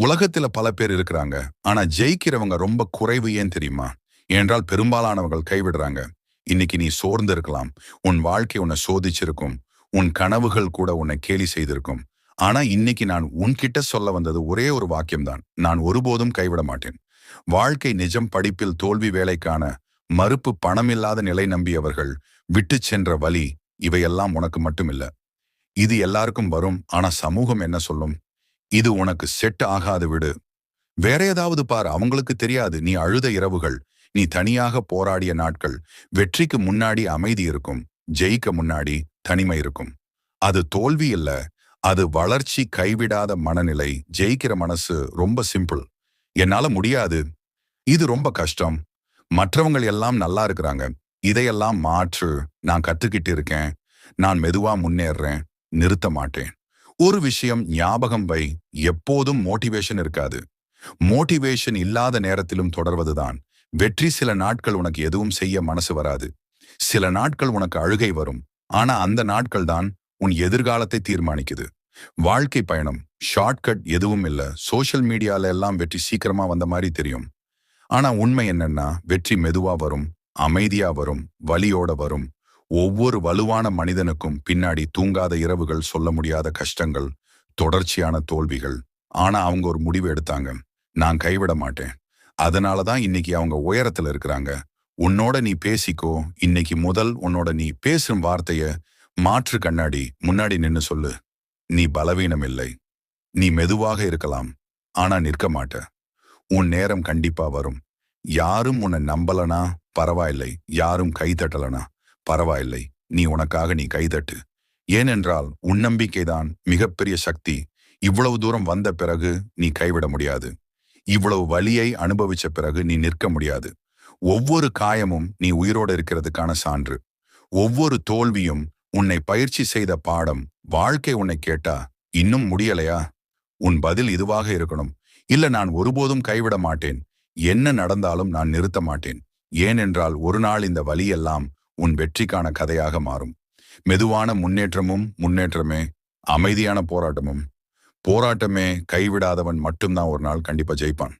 உலகத்துல பல பேர் இருக்கிறாங்க. ஆனா ஜெயிக்கிறவங்க ரொம்ப குறைவு ஏன் தெரியுமா? ஏனென்றால் பெரும்பாலானவர்கள் கைவிடுறாங்க. இன்னைக்கு நீ சோர்ந்து இருக்கலாம். உன் வாழ்க்கை உன்னை சோதிச்சிருக்கும். உன் கனவுகள் கூட உன்னை கேலி செய்திருக்கும். ஆனா இன்னைக்கு நான் உன்கிட்ட சொல்ல வந்தது ஒரே ஒரு வாக்கியம்தான். நான் ஒருபோதும் கைவிட மாட்டேன். வாழ்க்கை நிஜம் படிப்பில் தோல்வி வேலைக்கான மறுப்பு பணமில்லாத நிலை நம்பியவர்கள் விட்டு சென்ற வழி இவையெல்லாம் உனக்கு மட்டுமில்ல. இது எல்லாருக்கும் வரும். ஆனா சமூகம் என்ன சொல்லும்? இது உனக்கு செட் ஆகாது விடு. வேற ஏதாவது பார் அவங்களுக்கு தெரியாது. நீ அழுத இரவுகள் நீ தனியாக போராடிய நாட்கள் வெற்றிக்கு முன்னாடி அமைதி இருக்கும் ஜெயிக்க முன்னாடி தனிமை இருக்கும். அது தோல்வி இல்ல அது வளர்ச்சி கைவிடாத மனநிலை ஜெயிக்கிற மனசு ரொம்ப சிம்பிள் என்னால முடியாது. இது ரொம்ப கஷ்டம். மற்றவங்க எல்லாம் நல்லா இருக்கிறாங்க. இதையெல்லாம் மாற்று. நான் கத்துக்கிட்டு இருக்கேன். நான் மெதுவா முன்னேறேன். நிறுத்த மாட்டேன். ஒரு விஷயம் ஞாபகம் வை. எப்போதும் மோட்டிவேஷன் இருக்காது. மோட்டிவேஷன் இல்லாத நேரத்திலும் தொடர்வதுதான். வெற்றி சில நாட்கள் உனக்கு எதுவும் செய்ய மனசு வராது. சில நாட்கள் உனக்கு அழுகை வரும். ஆனா அந்த நாட்கள் தான் உன் எதிர்காலத்தை தீர்மானிக்குது. வாழ்க்கை பயணம். ஷார்ட்கட் எதுவும் இல்ல. சோஷியல் மீடியால எல்லாம் வெற்றி சீக்கிரமா வந்த மாதிரி தெரியும். ஆனா உண்மை என்னன்னா வெற்றி மெதுவா வரும். அமைதியா வரும். வலியோட வரும். ஒவ்வொரு வலுவான மனிதனுக்கும் பின்னாடி தூங்காத இரவுகள் சொல்ல முடியாத கஷ்டங்கள் தொடர்ச்சியான தோல்விகள். ஆனா அவங்க ஒரு முடிவு எடுத்தாங்க. நான் கைவிட மாட்டேன். அதனாலதான் இன்னைக்கு அவங்க உயரத்துல இருக்கிறாங்க. உன்னோட நீ பேசிக்கோ இன்னைக்கு முதல் உன்னோட நீ பேசும் வார்த்தைய மாற்று கண்ணாடி முன்னாடி நின்னு சொல்லு. நீ பலவீனம் இல்லை. நீ மெதுவாக இருக்கலாம். ஆனா நிற்க மாட்ட. உன் நேரம் கண்டிப்பா வரும். யாரும் உன்னை நம்பலனா பரவாயில்லை. யாரும் கை தட்டலனா. பரவாயில்லை நீ உனக்காக நீ கைதட்டு. ஏனென்றால் உன் நம்பிக்கைதான் மிகப்பெரிய சக்தி. இவ்வளவு தூரம் வந்த பிறகு நீ கைவிட முடியாது. இவ்வளவு வலியை அனுபவிச்ச பிறகு நீ நிற்க முடியாது. ஒவ்வொரு காயமும் நீ உயிரோடு இருக்கிறதுக்கான சான்று. ஒவ்வொரு தோல்வியும் உன்னை பயிற்சி செய்த பாடம் வாழ்க்கை உன்னை கேட்டா இன்னும் முடியலையா? உன் பதில் இதுவாக இருக்கணும். இல்ல நான் ஒருபோதும் கைவிட மாட்டேன். என்ன நடந்தாலும் நான் நிறுத்த மாட்டேன். ஏனென்றால் ஒரு நாள் இந்த வலியெல்லாம் உன் வெற்றிக்கான கதையாக மாறும். மெதுவான முன்னேற்றமும் முன்னேற்றமே அமைதியான போராட்டமும். போராட்டமே கைவிடாதவன் மட்டும்தான் ஒரு நாள் கண்டிப்பா ஜெயிப்பான்.